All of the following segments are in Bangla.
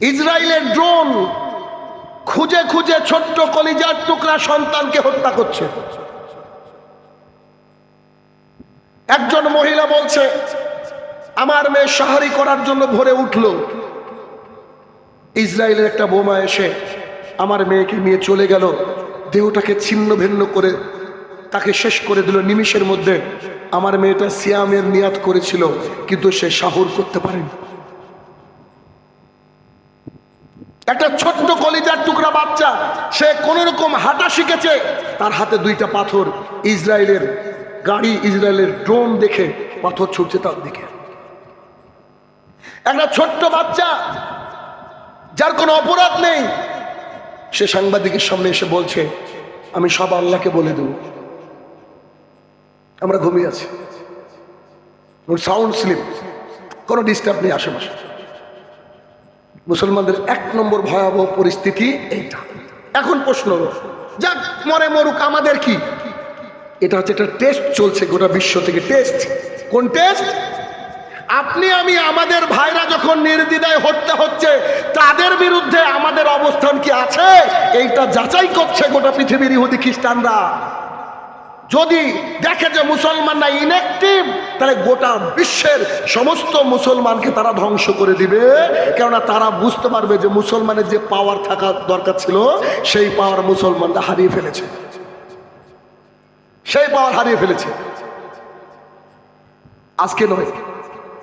ইসরায়েলের ড্রোন খুঁজে খুঁজে ছোট্ট কলিজার টুকরা সন্তানকে হত্যা করছে। একজন মহিলা বলছে, আমার মেয়ে সাহারি করার জন্য ভরে উঠল। ইসরায়েলের একটা বোমা এসে আমার মেয়েকে নিয়ে চলে গেল। দেহটাকে ছিন্ন ভিন্ন করে তাকে শেষ করে দিল। নিমিষের মধ্যে আমার মেয়েটা সিয়ামের নিয়াত করেছিল, কিন্তু সে সাহর করতে পারেনি। একটা ছোট্ট কলিজার টুকরা বাচ্চা, সে কোন রকম হাঁটা শিখেছে। তার হাতে দুইটা পাথর, ইসরায়েলের গাড়ি, ইসরায়েলের ড্রোন দেখে পাথর ছুটছে তার দিকে। একটা ছোট্ট বাচ্চা, যার কোনো অপরাধ নেই। সে সাংবাদিকের সামনে এসে বলছে, আমি সব আল্লাহকে বলে দেব। আমরা ঘুমিয়ে আছি। সাউন্ড স্লিপ কোনো ডিস্টার্ব নেই আশেপাশে। মুসলমানদের এক নম্বর ভয়াবহ পরিস্থিতি এইটা। এখন প্রশ্ন, যাক, মরে মরুক, আমাদের কি? এটা হচ্ছে একটা টেস্ট চলছে গোটা বিশ্ব থেকে। টেস্ট কোন টেস্ট আপনি, আমি, আমাদের ভাইরা যখন নির্দ্বিধায় হত্যা হচ্ছে, তাদের বিরুদ্ধে আমাদের অবস্থান কি আছে? এইটা যাচাই করছে গোটা পৃথিবীর ইহুদি খ্রিস্টানরা। যদি দেখে যে মুসলমানরা ইনঅ্যাক্টিভ তাহলে গোটা বিশ্বের সমস্ত মুসলমানকে তারা ধ্বংস করে দিবে। কেননা তারা বুঝতে পারবে যে মুসলমানের যে পাওয়ার থাকা দরকার ছিল, সেই পাওয়ার মুসলমানরা হারিয়ে ফেলেছে। সেই পাওয়ার হারিয়ে ফেলেছে। আজকে নয়,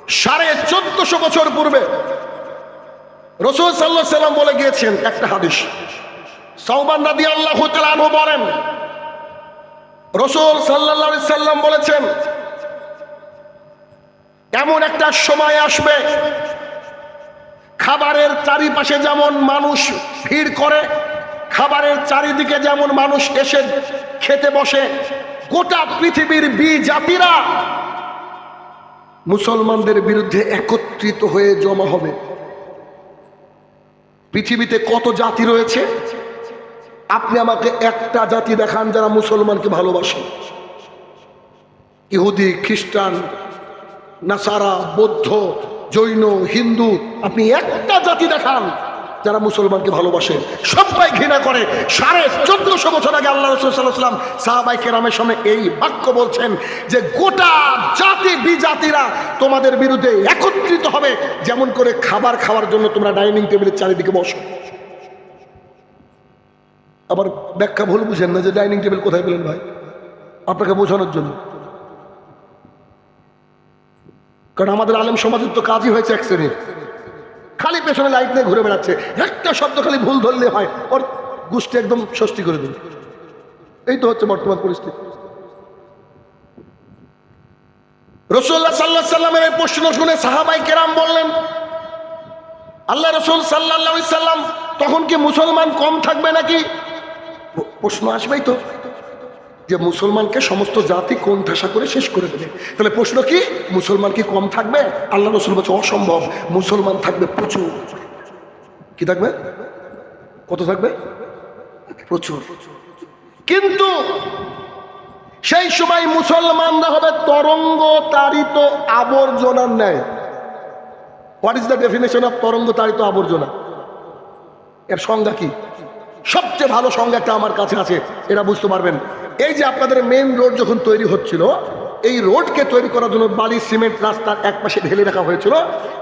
সাড়ে চোদ্দশো বছর পূর্বে রসুল সাল্লাহ সাল্লাম বলে গিয়েছেন একটা হাদিস। সৌবান রাদি আল্লাহ বলেন রসুল সাল্লা সাল্লাম বলেছেন, এমন একটা সময় আসবে, খাবারের চারিপাশে যেমন মানুষ ভিড় করে, খাবারের চারিদিকে যেমন মানুষ এসে খেতে বসে, গোটা পৃথিবীর বি জাতিরা মুসলমানদের বিরুদ্ধে একত্রিত হয়ে জমা হবে। পৃথিবীতে কত জাতি রয়েছে? আপনি আমাকে একটা জাতি দেখান যারা মুসলমানকে ভালোবাসে। ইহুদি, খ্রিস্টান, নাসারা, বৌদ্ধ, জৈন, হিন্দু, আপনি একটা জাতি দেখান যারা মুসলমানকে ভালোবাসে। সবাই ঘৃণা করে। সাড়ে চোদ্দশো বছর আগে আল্লাহ রসুল্লাহাম সাহাবাই কেরামের সামনে এই বাক্য বলছেন যে, গোটা জাতি বিজাতিরা তোমাদের বিরুদ্ধে একত্রিত হবে, যেমন করে খাবার খাওয়ার জন্য তোমরা ডাইনিং টেবিলের চারিদিকে বসো। আবার ব্যাখ্যা ভুল বুঝেন না যে ডাইনিং টেবিল কোথায় পেলেন ভাই? আপনাকে বোঝানোর জন্য। কারণ আমাদের আলেম সমাজের তো কাজই হয়েছে এক শ্রেণির। খালি পেছনে লাইট নিয়ে ঘুরে বেড়াচ্ছে। একটা শব্দ খালি ভুল ধরলে হয়। ওর গোষ্ঠী একদম ষষ্ঠী করে দেবে। এই তো হচ্ছে বর্তমান পরিস্থিতি। রসুল্লাহ সাল্লাহ সাল্লামের প্রশ্ন শুনে সাহাবাই কেরাম বললেন, আল্লাহ রসুল সাল্লাহ সাল্লাম তখন কি মুসলমান কম থাকবে নাকি প্রশ্ন আসবেই তো যে মুসলমানকে সমস্ত জাতি কোন ঠাসা করে শেষ করে দেবে? তাহলে প্রশ্ন কি? মুসলমান কি কম থাকবে? আল্লাহ রসুল বলছে, অসম্ভব, মুসলমান থাকবে প্রচুর। কি থাকবে? কত থাকবে? প্রচুর। কিন্তু সেই সময় মুসলমানরা হবে তরঙ্গ তারিত আবর্জনার ন্যায়। What is the definition of তরঙ্গ তারিত আবর্জনা? এর সংজ্ঞা কি? সবচেয়ে ভালো সংজ্ঞা একটা আমার কাছে আছে, এরা বুঝতে পারবেন। এই যে আপনাদের মেন রোড যখন তৈরি হচ্ছিল, এই রোডকে তৈরি করার জন্য বালি, সিমেন্ট, রাস্তার এক পাশে ঢেলে রাখা হয়েছিল।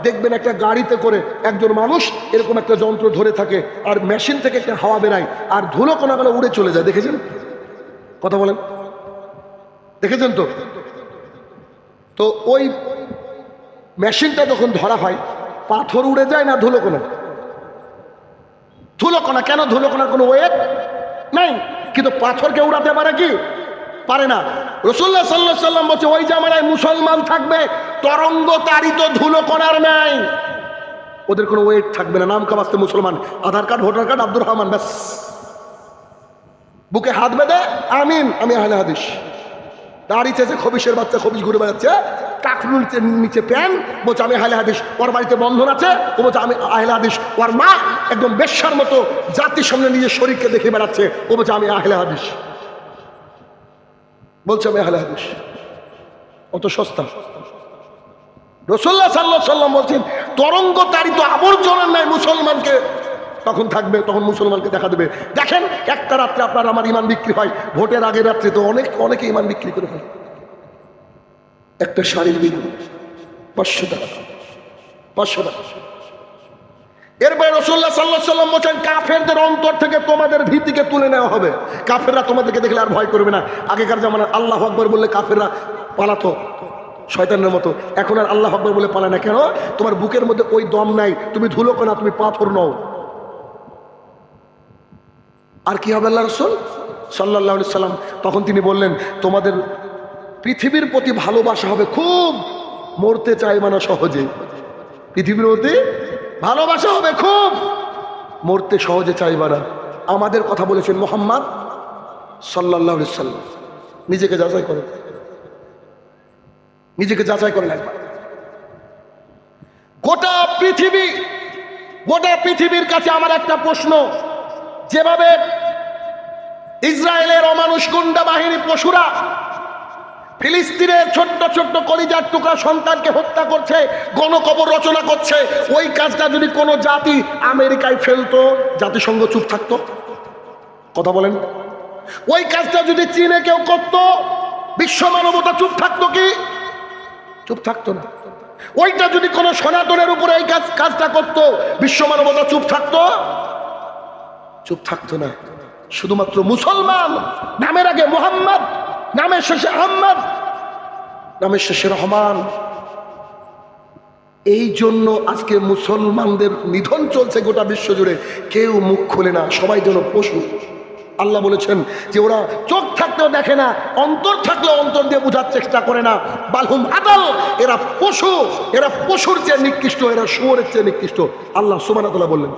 দেখবেন একটা গাড়িতে করে একজন মানুষ এরকম একটা যন্ত্র ধরে থাকে আর মেশিন থেকে একটা হাওয়া বেরায় আর ধুলো কোনাগুলো উড়ে চলে যায়, দেখেছেন? কথা বলেন। দেখেছেন তো? তো ওই মেশিনটা যখন ধরা হয়, পাথর উড়ে যায় না ধুলো কোনা ধুলোকণা কেন ধুলোকণার কোনো ওয়েট নাই? কিন্তু পাথরকে উড়াতে পারে কি? পারে না। রসুল্লাহ সাল্লাহ সাল্লাম বলছে, ওই জামানায় মুসলমান থাকবে তরঙ্গ তারিত ধুলোকণার নাই। ওদের কোনো ওয়েট থাকবে না। নাম কামাস্তে মুসলমান। Aadhaar card, voter card, Abdur Rahman, ব্যাস। বুকে হাত বেঁধে, আমিন, আমি আহলে হাদিস। দাঁড়িয়ে চেয়েছে খবিশের বাচ্চা খবিশ ঘুরে বেড়াচ্ছে। কাকরুর নিচে নিচে প্যান বলছে, আমি আহলে হাদিস। ওর বাড়িতে বন্ধন আছে। ও বলছে, আমি আহলে হাদিস। ওর মা একদম বেশ্যার মতো জাতির সামনে নিজের শরীরকে দেখে বেড়াচ্ছে। ও বলছে, আমি আহলে হাদিস। বলছে, আমি আহলে হাদিস। অত সস্তা। রসল্লা সাল্লাহ সাল্লাম বলছেন, তরঙ্গ তারিত আবর্জনার নাই মুসলমানকে তখন থাকবে, তখন মুসলমানকে দেখা দেবে। দেখেন, একটা রাত্রে আপনার আমার ইমান বিক্রি হয়। ভোটের আগের রাত্রে তো অনেক, অনেকে ইমান বিক্রি করে ফেলে। একটা শাড়ির বিনিময়ে পাঁচশো টাকা পাঁচশো টাকা। এরপরে রসুল্লাহ সাল্লাহ সাল্লাম বলছেন, কাফেরদের অন্তর থেকে তোমাদের ভীতিকে তুলে নেওয়া হবে। কাফেররা তোমাদেরকে দেখলে আর ভয় করবে না। আগেকার জামানায় আল্লাহ আকবর বললে কাফেররা পালাতো শয়তানের মতো। এখন আর আল্লাহ আকবর বলে পালায় না। কেন? তোমার বুকের মধ্যে ওই দম নাই। তুমি ধুলো না তুমি পাথর নও। আর কি হবে আল্লাহ রসুল? সাল্লাহ সাল্লাম তখন তিনি বললেন, তোমাদের পৃথিবীর প্রতি ভালোবাসা হবে খুব। মরতে চাই না সহজে। পৃথিবীর প্রতি ভালোবাসা হবে খুব। মরতে সহজে চাইবা না। আমাদের কথা বলেছেন মোহাম্মদ সাল্লাহ সাল্লাম। নিজেকে যাচাই করেন। নিজেকে যাচাই করেন একবার। গোটা পৃথিবী, গোটা পৃথিবীর কাছে আমার একটা প্রশ্ন। যেভাবে ইসরায়েলের অমানুষ গুন্ডা বাহিনী পশুরা ফিলিস্তিনের ছোট্ট ছোট্ট কলিজার টুকরা সন্তানকে হত্যা করছে, গণকবর রচনা করছে। ওই কাজটা যদি কোনো জাতি আমেরিকায় ফেলতো, জাতিসংঘ চুপ থাকতো। কথা বলেন। ওই কাজটা যদি চীনে কেউ করত, বিশ্ব মানবতা চুপ থাকতো কি? চুপ থাকতো না। ওইটা যদি কোনো সনাতনের উপরে এই কাজ কাজটা করতো, বিশ্ব মানবতা চুপ থাকতো? চুপ থাকতো না। শুধুমাত্র মুসলমান, নামের আগে মোহাম্মদ নামের শেষে আহম্মদ, নামের শেষে রহমান। এই জন্য আজকে মুসলমানদের নিধন চলছে গোটা বিশ্ব জুড়ে। কেউ মুখ খোলে না, সবাই যেন পশু। আল্লাহ বলেছেন যে ওরা চোখ থাকলেও দেখে না, অন্তর থাকলেও অন্তর দিয়ে বোঝার চেষ্টা করে না। বালহুম আদাল, এরা পশু, এরা পশুর চেয়ে নিকৃষ্ট, এরা শুয়োরের চেয়ে নিকৃষ্ট। আল্লাহ সুবানাতলা বললেন,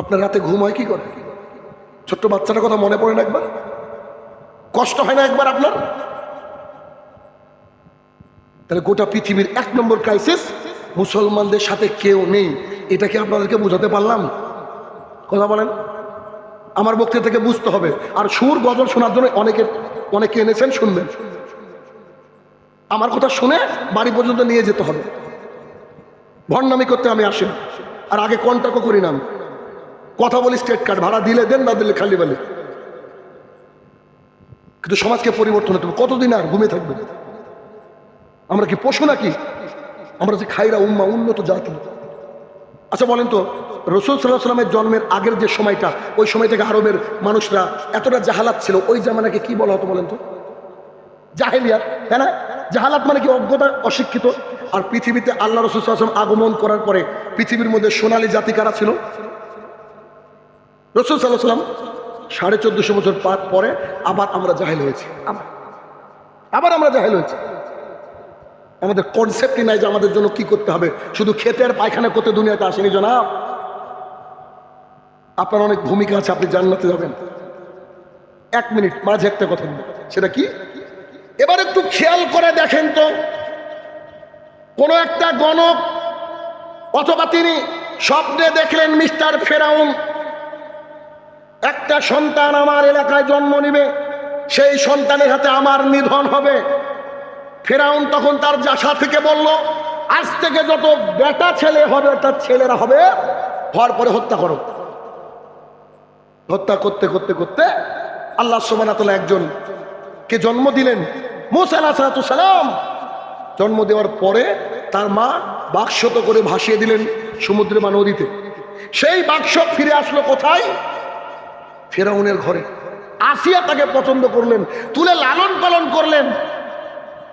আপনার রাতে ঘুম হয় কি করে? ছোট্ট বাচ্চাটার কথা মনে পড়ে না একবার? কষ্ট হয় না একবার আপনার? তাহলে গোটা পৃথিবীর এক নম্বর ক্রাইসিস মুসলমানদের সাথে কেউ নেই। এটাকে আপনাদেরকে বোঝাতে পারলাম? কথা বলেন। আমার বক্তৃতা থেকে বুঝতে হবে। আর সুর গজল শোনার জন্য অনেকে অনেকে এনেছেন, শুনবেন। আমার কথা শুনে বাড়ি পর্যন্ত নিয়ে যেতে হবে। ভণ্ডামি করতে আমি আসি আর আগে কন্টাক্টও করি না আমি। কথা বলি স্টেট কার্ড ভাড়া দিলে দেন, না দিলে খালি বলে। কিন্তু সমাজকে পরিবর্তন হতে কতদিন আর ঘুমিয়ে থাকবে? আমরা কি পশু নাকি? আমরা যে খাইরা উম্মা, উন্নত জাতি। আচ্ছা বলেন তো, রসুল সাল্লাহ সাল্লামের জন্মের আগের যে সময়টা, ওই সময় থেকে আরবের মানুষরা এতটা জাহালাত ছিল, ওই জামানাকে কি বলা হতো বলেন তো? জাহেলিয়াত হ্যাঁ না? জাহালাত মানে কি অজ্ঞতা, অশিক্ষিত? আর পৃথিবীতে আল্লাহ রসুল সাল্লাম আগমন করার পরে পৃথিবীর মধ্যে সোনালী জাতি কারা ছিল? রসুল সাল্লাহ সাল্লাম সাড়ে চোদ্দশো বছর পার পরে আবার আমরা জাহেল হয়েছি। আবার। আমরা জাহেল হয়েছি। আমাদের কনসেপ্টই নাই যে আমাদের জন্য কি করতে হবে। শুধু খেতে আর পায়খানা করতে দুনিয়াতে আসেনি জনাব। আপনার অনেক ভূমিকা আছে আপনি জান্নাতে যাবেন। এক মিনিট মাঝে একটা কথা। সেটা কি? এবার একটু খেয়াল করে দেখেন তো। কোন একটা গণক অথবা তিনি স্বপ্নে দেখলেন মিস্টার ফেরাউন একটা সন্তান আমার এলাকায় জন্ম নিবে, সেই সন্তানের হাতে আমার নিধন হবে। ফেরাউন তখন তার জাসা থেকে বলল, আজ থেকে যত বেটা ছেলে হবে, তার ছেলেরা হবে হওয়ার পরে হত্যা করো। হত্যা করতে করতে করতে আল্লাহ সোমানাতলা একজন কে জন্ম দিলেন সালাম। জন্ম দেওয়ার পরে তার মা বাক্সত করে ভাসিয়ে দিলেন সমুদ্রে বা নদীতে। সেই বাক্স ফিরে আসলো কোথায়? ফেরাউনের ঘরে। আসিয়া তাকে পছন্দ করলেন, তুলে লালন পালন করলেন।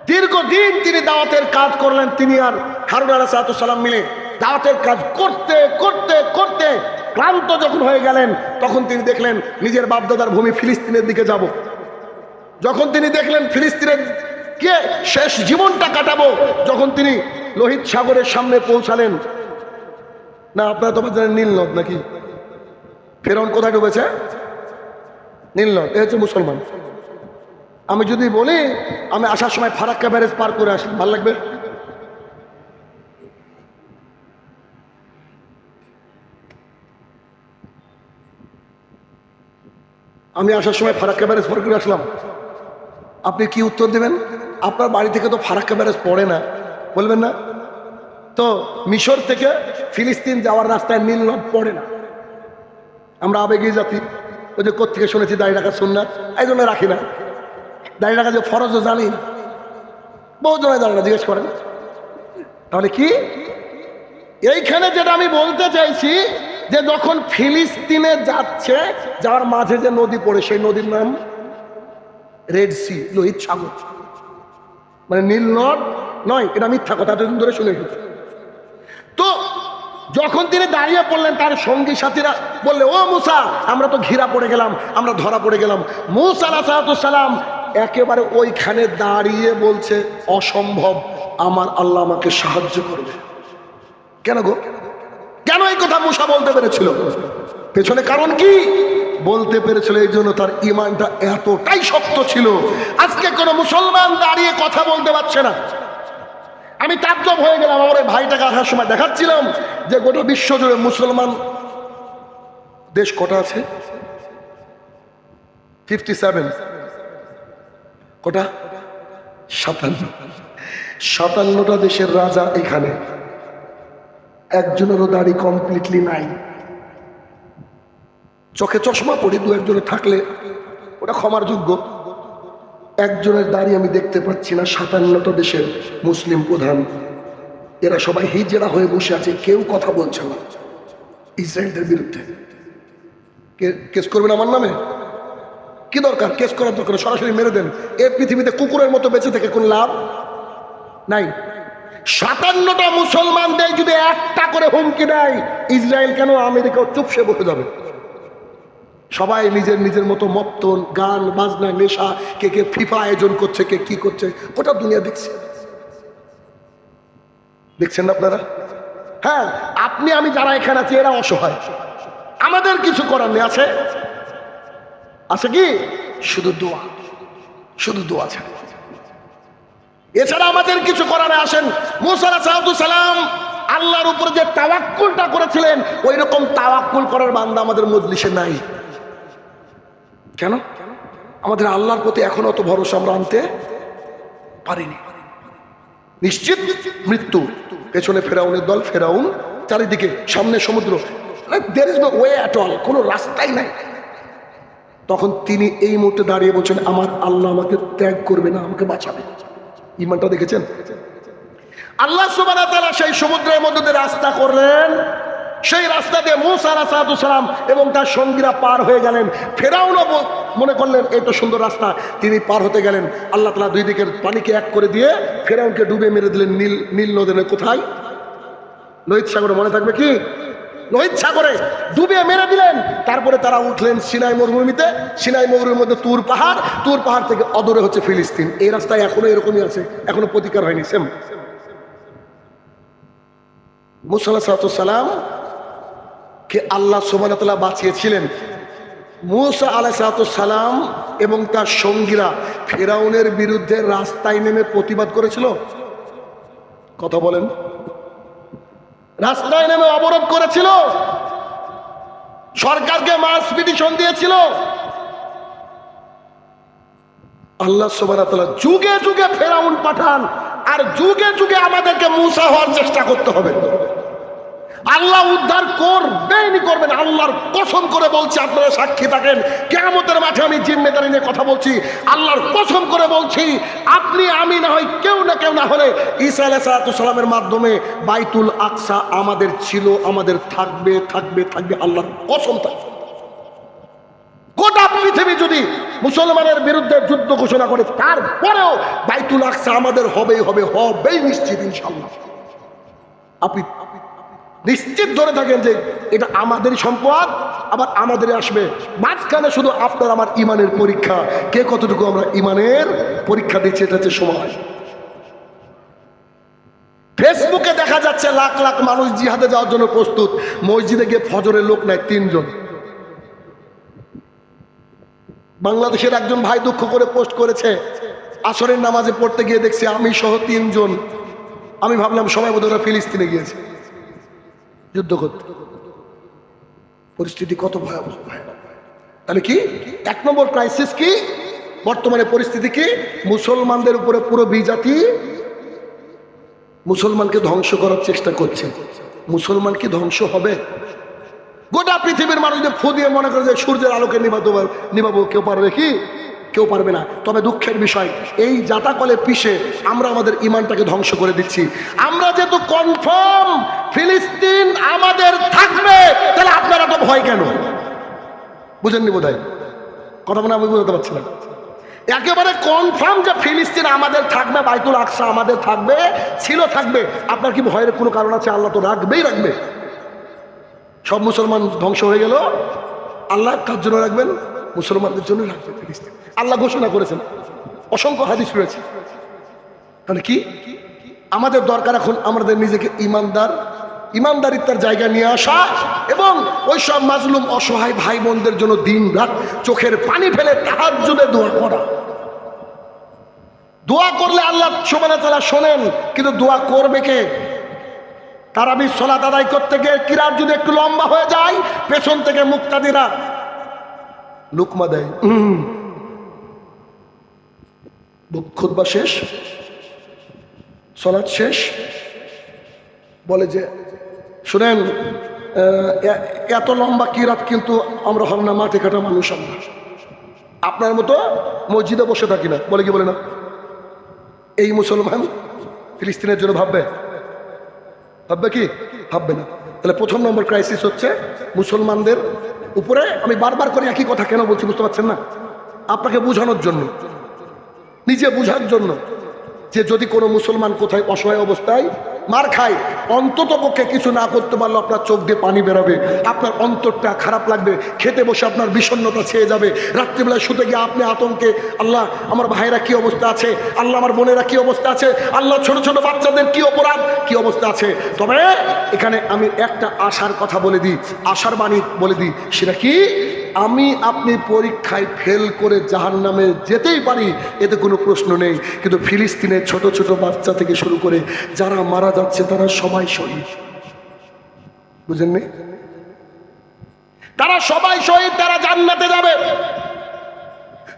দীর্ঘদিন তিনি দাওয়াতের কাজ করলেন, তিনি আর হারুন আলাহ সালাম মিলে দাওয়াতের কাজ করতে করতে করতে ক্লান্ত যখন হয়ে গেলেন, তখন তিনি দেখলেন, নিজের বাপদাদার ভূমি ফিলিস্তিনের দিকে যাব। যখন তিনি দেখলেন ফিলিস্তিনের কে শেষ জীবনটা কাটাবো, যখন তিনি লোহিত সাগরের সামনে পৌঁছালেন। না, আপনারা তোমার জানেন নীলনদ নাকি? ফেরন কোথায় ডুবেছে? নীলনদ এ হচ্ছে মুসলমান। আমি যদি বলি, আমি আসার সময় ফারাক্কা ব্যারেজ পার করে আসি, ভালো লাগবে? আমি আসার সময় ফারাক্কা ব্যারেজ পার করে আসলাম। আপনি কি উত্তর দেবেন? আপনার বাড়ি থেকে তো ফারাক্কা ব্যারেজ পড়ে না, বলবেন না? তো মিশর থেকে ফিলিস্তিন যাওয়ার রাস্তায় নীল নদ পড়ে না। আমরা আবেগী জাতি। ওই যে কোথেকে শুনেছি, দাড়ি রাখা শুননা এই জন্য রাখি না। দাড়ি রাখা যে ফরজও জানি না। বহু জনে জানে না জিজ্ঞেস করেন। তাহলে কি? এইখানে যেটা আমি বলতে চাইছি, যে যখন ফিলিস্তিনে যাচ্ছে যাওয়ার মাঝে যে নদী পড়ে, সেই নদীর নাম রেড সি লোহিত সাগর। মানে নীল নদ নয়, এটা মিথ্যা কথা, এতদিন ধরে শুনে তো যখন তিনি দাঁড়িয়ে পড়লেন, তার সঙ্গী সাথীরা বললে, ও মুসা, আমরা তো ঘিরা পড়ে গেলাম, আমরা ধরা পড়ে গেলাম। মুসা সালাম একেবারে ওইখানে দাঁড়িয়ে বলছে, অসম্ভব, আমার আল্লাহ আমাকে সাহায্য করবে। কেন গো? কেন এই কথা মুসা বলতে পেরেছিল? পেছনে কারণ কি? বলতে পেরেছিল এই জন্য তার ইমানটা এতটাই শক্ত ছিল। আজকে কোনো মুসলমান দাঁড়িয়ে কথা বলতে পারছে না। আমি তাজ্জব হয়ে গেলাম, আমার ওই ভাইটাকে আসার সময় দেখাচ্ছিলাম যে গোটা বিশ্ব জুড়ে মুসলমান দেশ কটা আছে? ফিফটি সেভেন কটা? সাতান্ন। সাতান্নটা দেশের রাজা এখানে। একজনেরও দাড়ি কমপ্লিটলি নাই। চোখে চশমা পড়ি দু একজনে থাকলে, ওটা ক্ষমার যোগ্য। একজনের দাড়ি আমি দেখতে পাচ্ছি না, সাতান্নটা দেশের মুসলিম প্রধান। এরা সবাই হিজেরা হয়ে বসে আছে, কেউ কথা বলছে না। ইসরায়েলদের বিরুদ্ধে। কেস করবেন আমার নামে? কি দরকার? কেস করার দরকার সরাসরি মেরে দেন। এ পৃথিবীতে কুকুরের মতো বেঁচে থেকে কোন লাভ নাই। সাতান্নটা মুসলমানদের যদি একটা করে হুমকি দেয়, ইসরায়েল কেন আমেরিকাও চুপসে বসে যাবে? সবাই নিজের নিজের মতো মত্তন গান, বাজনা, নেশা, কে কে ফিফা আয়োজন করছে, কে কি করছে, গোটা দুনিয়া দেখছে। দেখছেন আপনারা? হ্যাঁ আপনি, আমি যারা এখানে আছি, এরা অসহায়। আমাদের কিছু করার নেই, আছে? আছে কি? শুধু দোয়া। শুধু দোয়া ছাড়া। এছাড়া আমাদের কিছু করার। আসেন। মুসারা সালাম আল্লাহর উপরে যে তাওয়াক্কুলটা করেছিলেন ওই রকম তাওয়াক্কুল করার বান্দা আমাদের মজলিসে নাই। কেন? আমাদের আল্লাহর প্রতি এখনও অত ভরসা আমরা আনতে পারিনি। নিশ্চিত মৃত্যু, পেছনে ফেরাউনের দল, ফেরাউন চারিদিকে, সামনে সমুদ্র। There is no way at all কোনো রাস্তাই নাই। তখন তিনি এই মুহূর্তে দাঁড়িয়ে বলছেন, আমার আল্লাহ আমাকে ত্যাগ করবে না, আমাকে বাঁচাবে। ইমানটা দেখেছেন? আল্লাহ সুবাহ সেই সমুদ্রের মধ্যে রাস্তা করলেন। সেই রাস্তা দিয়ে মুসার সালাম এবং তার সঙ্গীরা পার হয়ে গেলেন। ফেরাউনও মনে করলেন, এই তো সুন্দর রাস্তা। তিনি পার হতে গেলেন। আল্লাহ তালা দুই দিকের পানিকে এক করে দিয়ে ফেরাউনকে ডুবে মেরে দিলেন। নীল নীল নদের কোথায়? লোহিত সাগরে মনে থাকবে কি? লোহিত সাগরে ডুবে মেরে দিলেন। তারপরে তারা উঠলেন সিনাই মরুভূমিতে। সিনাই মরুভূমির মধ্যে তুর পাহাড়। তুর পাহাড় থেকে অদূরে হচ্ছে ফিলিস্তিন। এই রাস্তায় এখনও এরকমই আছে। এখনও প্রতিকার হয়নি। সেম। মুসাল্লাহ সালাম কে আল্লাহ সোমানতলা বাঁচিয়েছিলেন? মুসা আলাহ সালাম এবং তার সঙ্গীরা ফেরাউনের বিরুদ্ধে রাস্তায় নেমে প্রতিবাদ করেছিল। কথা বলেন। রাস্তায় নেমে অবরোধ করেছিল। সরকারকে মাস পিটিশন দিয়েছিল। আল্লাহ সোবানা যুগে যুগে ফেরাউন পাঠান আর যুগে যুগে আমাদেরকে মুসা হওয়ার চেষ্টা করতে হবে। আল্লাহ উদ্ধার করবেনই করবেন। আল্লাহর কসম করে বলছি, আপনারা সাক্ষী থাকেন। কেমতের মাঠে আমি জিম্মেদারি নিয়ে কথা বলছি। আল্লাহর কসম করে বলছি, আপনি আমি না হয় কেউ না কেউ না হলে ঈসা আলাইসালামের মাধ্যমে বাইতুল আকসা আমাদের ছিল, আমাদের থাকবে থাকবে থাকবে, আল্লাহর কসম থাকবে। গোটা পৃথিবী যদি মুসলমানের বিরুদ্ধে যুদ্ধ ঘোষণা করে, তারপরেও বাইতুল আকসা আমাদের হবেই হবে, হবেই নিশ্চিত ইনশাল্লাহ আপনি নিশ্চিত ধরে থাকেন যে এটা আমাদেরই সম্পদ, আবার আমাদেরই আসবে। মাঝখানে শুধু আপনার আমার ইমানের পরীক্ষা। কে কতটুকু আমরা ইমানের পরীক্ষা দিচ্ছি, এটা হচ্ছে সময়। ফেসবুকে দেখা যাচ্ছে লাখ লাখ মানুষ জিহাদে যাওয়ার জন্য প্রস্তুত। মসজিদে গিয়ে ফজরের লোক নাই, তিনজন। বাংলাদেশের একজন ভাই দুঃখ করে পোস্ট করেছে, আসরের নামাজে পড়তে গিয়ে দেখছি আমি সহ তিনজন। আমি ভাবলাম সবাই বোধ ওরা ফিলিস্তিনে গিয়েছে। যুদ্ধ করতে। পরিস্থিতি কত ভয়াবহ। তাহলে কি? এক নম্বর ক্রাইসিস কি? বর্তমানে পরিস্থিতি কি? মুসলমানদের উপরে পুরো বিজাতি মুসলমানকে ধ্বংস করার চেষ্টা করছে। মুসলমান কি ধ্বংস হবে? গোটা পৃথিবীর মানুষদের ফু দিয়ে মনে করে যে সূর্যের আলোকে নিভাতে পার- নিভাবো কেউ পারবে কি? কেউ পারবে না। তবে দুঃখের বিষয়, এই জাতাকলে পিষে আমরা আমাদের ইমানটাকে ধ্বংস করে দিচ্ছি। আমরা যেহেতু কনফার্ম ফিলিস্তিন আমাদের থাকবে, তাহলে আপনারা তো ভয় কেন? বুঝেননি বোধ হয় কথা মনে আমি বুঝতে পারছি না। একেবারে কনফার্ম যে ফিলিস্তিন আমাদের থাকবে, বাইতুল আকসা আমাদের থাকবে, ছিল থাকবে। আপনার কি ভয়ের কোনো কারণ আছে? আল্লাহ তো রাখবেই রাখবে। সব মুসলমান ধ্বংস হয়ে গেল। আল্লাহ কার জন্য রাখবেন? মুসলমানদের জন্য রাখবে আল্লাহ ঘোষণা করেছেন। অসংখ্য হাদিস রয়েছে। তাহলে কি? আমাদের দরকার এখন আমাদের নিজেকে ইমানদার ইমানদারিত্বের জায়গা নিয়ে আসা এবং ওই সব মাজলুম, অসহায় ভাই বোনদের জন্য দিন রাত চোখের পানি ফেলে তাহার জুড়ে দোয়া করা। দোয়া করলে আল্লাহ সোমানা তারা শোনেন, কিন্তু দোয়া করবে কে? তারাবি সলাত আদায় করতে গিয়ে কিরার যদি একটু লম্বা হয়ে যায়, পেছন থেকে মুক্তাদিরা লুকমা দেয়। খুতবা শেষ সলাৎ শেষ বলে যে শুনেন এত লম্বা কিরাত কিন্তু আমরা হব না মাঠে কাটা মানুষ আমরা। আপনার মতো মসজিদে বসে থাকি না বলে কি বলে না? এই মুসলমান ফিলিস্তিনের জন্য ভাববে। ভাববে কি? ভাববে না। তাহলে প্রথম নম্বর ক্রাইসিস হচ্ছে মুসলমানদের উপরে আমি বারবার করে একই কথা কেন বলছি বুঝতে পারছেন না? আপনাকে বোঝানোর জন্য। নিজে বুঝার জন্য যে যদি কোনো মুসলমান কোথায় অসহায় অবস্থায় মার খায় অন্তত পক্ষে কিছু না করতে পারলে আপনার চোখ দিয়ে পানি বেরোবে। আপনার অন্তরটা খারাপ লাগবে। খেতে বসে আপনার বিষণ্ণতা ছেয়ে যাবে। রাত্রিবেলায় শুতে গিয়ে আপনি আতঙ্কে, আল্লাহ, আমার ভাইরা কি অবস্থা আছে? আল্লাহ, আমার বোনেরা কি অবস্থা আছে? আল্লাহ, ছোট ছোট বাচ্চাদের কি অপরাধ? কি অবস্থা আছে? তবে এখানে আমি একটা আশার কথা বলে দিই। আশার বাণী বলে দিই। সেটা কি? আমি আপনি পরীক্ষায় ফেল করে জাহান নামে যেতেই পারি, এতে কোনো প্রশ্ন নেই। কিন্তু ফিলিস্তিনের ছোট ছোট বাচ্চা থেকে শুরু করে যারা মারা যাচ্ছে, তারা সবাই শহীদ। বুঝেননি তারা সবাই শহীদ, তারা জান্নাতে যাবে।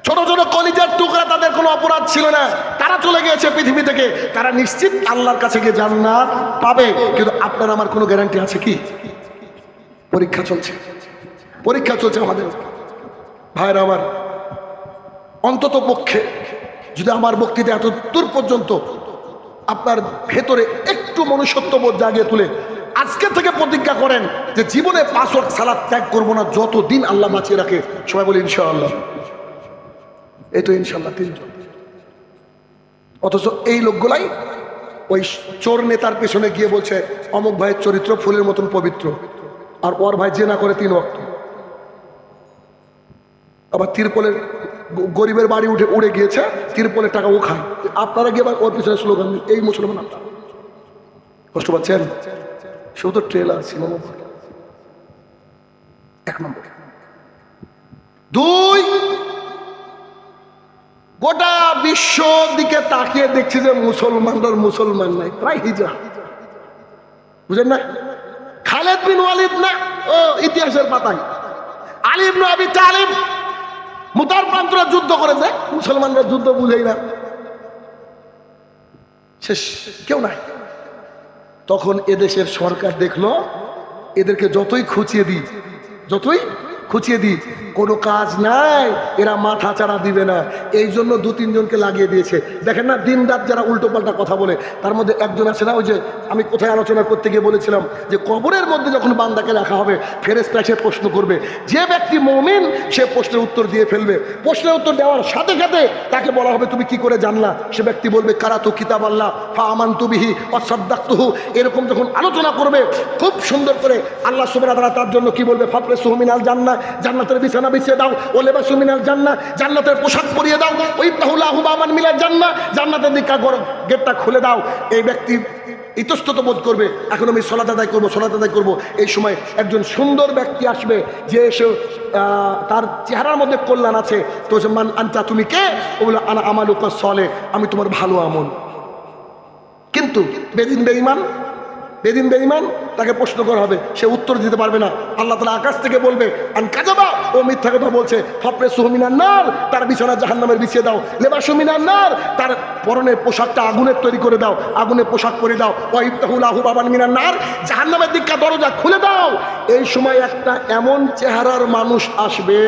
ছোট ছোট কলিজার টুকরা তাদের কোনো অপরাধ ছিল না। তারা চলে গিয়েছে পৃথিবী থেকে। তারা নিশ্চিত আল্লাহর কাছে গিয়ে জান্নাত পাবে। কিন্তু আপনার আমার কোনো গ্যারান্টি আছে কি? পরীক্ষা চলছে। পরীক্ষা চলছে আমাদের। ভাইরা আমার, অন্তত পক্ষে যদি আমার বক্তৃতা এত দূর পর্যন্ত আপনার ভেতরে একটু মনুষ্যত্ববোধ জাগিয়ে তুলে আজকে থেকে প্রতিজ্ঞা করেন যে জীবনে পাসওয়ার্ড সালাদ ত্যাগ করব না, যতদিন আল্লাহ বাঁচিয়ে রাখে, সবাই বলি ইনশাআল্লাহ। এই তো ইনশাল্লাহ তিনজন। অথচ এই লোকগুলাই ওই চোর নেতার পেছনে গিয়ে বলছে, অমুক ভাইয়ের চরিত্র ফুলের মতন পবিত্র, আর ওর ভাই যে না করে তিন অক্ত আবার তিরপলের গরিবের বাড়ি উঠে, উড়ে গিয়েছে, তিরপলের টাকা ও খায়। আপনারা গিয়ে আবার ওর পিছনে স্লোগান এই মুসলমান আপনার। কষ্ট পাচ্ছেন? সেও তো ট্রেলার সিনেমা এক নম্বর। দুই, গোটা বিশ্ব দিকে তাকিয়ে দেখছি যে মুসলমানরা মুসলমান নাই, প্রায় হিজা বুঝেন না? খালেদ বিন ওয়ালিদ না? ও, ইতিহাসের পাতায়। আলিম আবি তালিম মুতার প্রান্তরা যুদ্ধ করেছে? মুসলমানরা যুদ্ধ বুঝেই না। শেষ, কেউ নাই। তখন এদেশের সরকার দেখল, এদেরকে যতই খুঁচিয়ে দিই, যতই খুঁচিয়ে দিই, কোনো কাজ নাই, এরা মাথা চারা দিবে না। এই জন্য দু তিনজনকে লাগিয়ে দিয়েছে। দেখেন না, দিন রাত যারা উল্টো পাল্টা কথা বলে, তার মধ্যে একজন আছে না, ওই যে আমি কোথায় আলোচনা করতে গিয়ে বলেছিলাম যে কবরের মধ্যে যখন বান্দাকে রাখা হবে ফেরেস্তা সে প্রশ্ন করবে। যে ব্যক্তি মমিন, সে প্রশ্নের উত্তর দিয়ে ফেলবে। প্রশ্নের উত্তর দেওয়ার সাথে সাথে তাকে বলা হবে, তুমি কি করে জানলা? সে ব্যক্তি বলবে, কারা তো কিতাব আল্লাহ, ফা আমান্তুবিহি অসাদ্দাক্তুহু এরকম যখন আলোচনা করবে, খুব সুন্দর করে আল্লাহ ওয়া তার জন্য কি বলবে? ফাফরে ফাপরে সুহমিনাল জান্নাহ জান্নাতের বিছানা বিছিয়ে দাও ও লেবাসু মিনাল জান্নাহ, জান্নাতের পোশাক পরিয়ে দাও ওই তাহুলাহু বামান মিলাল জান্নাহ, জান্নাতের দিকা গেটটা খুলে দাও। এই ব্যক্তি ইতস্তত বোধ করবে, এখন আমি সলাত আদায় করব, সলাত আদায় করব। এই সময় একজন সুন্দর ব্যক্তি আসবে, যে এসে তার চেহারার মধ্যে কল্যাণ আছে। তো মান আনতা, তুমি কে? ও বলে আনা আমালুকা সলে, আমি তোমার ভালো আমল। কিন্তু বেদিন বেঈমান বেদিন বেঈমান তাকে প্রশ্ন করা হবে, সে উত্তর দিতে পারবে না। আল্লাহ তালা আকাশ থেকে বলবে, আন কাজাবা ও মিথ্যা কথা বলছে। হপরে সুহমিনার নার তার বিছানা জাহান্নামের বিছিয়ে দাও। লেবা সুমিনার নার তার পরনের পোশাকটা আগুনের তৈরি করে দাও। আগুনের পোশাক পরে দাও। ও ইফতাহুল আহু বাবান মিনার নার জাহান্নামের দিকটা দরজা খুলে দাও। এই সময় একটা এমন চেহারার মানুষ আসবে,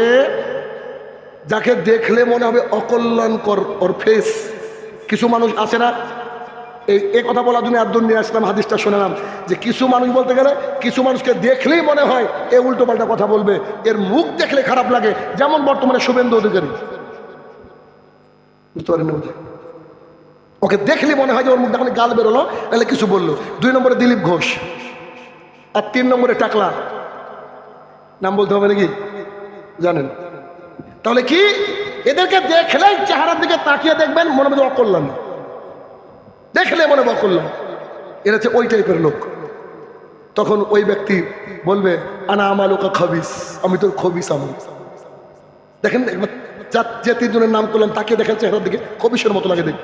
যাকে দেখলে মনে হবে অকল্যাণকর ওর ফেস কিছু মানুষ আছে না? এই এ কথা বলার জন্য একদম নিয়ে আসলাম, হাদিসটা শুনলাম, যে কিছু মানুষ বলতে গেলে, কিছু মানুষকে দেখলেই মনে হয় এ উল্টো পাল্টা কথা বলবে, এর মুখ দেখলে খারাপ লাগে, যেমন বর্তমানে শুভেন্দু অধিকারী। বুঝতে পারেন ওকে দেখলে মনে হয় যে ওর মুখ যখন গাল বেরোলো, তাহলে কিছু বলল। দুই নম্বরে দিলীপ ঘোষ, আর তিন নম্বরে টাকলা। নাম বলতে হবে নাকি? জানেন। তাহলে কি? এদেরকে দেখলেই চেহারার দিকে তাকিয়ে দেখবেন, মনে মধ্যে অকল্যাণ। দেখলে মনে বা করল এরা হচ্ছে ওই টাইপের লোক। তখন ওই ব্যক্তি বলবে, আনা আমালোকা খবিস, আমি তোর খবিস আমল। দেখেন যে তিনজনের নাম করলাম, তাকে দেখেন চেহারার দিকে, খবিসের মতো লাগে দেখ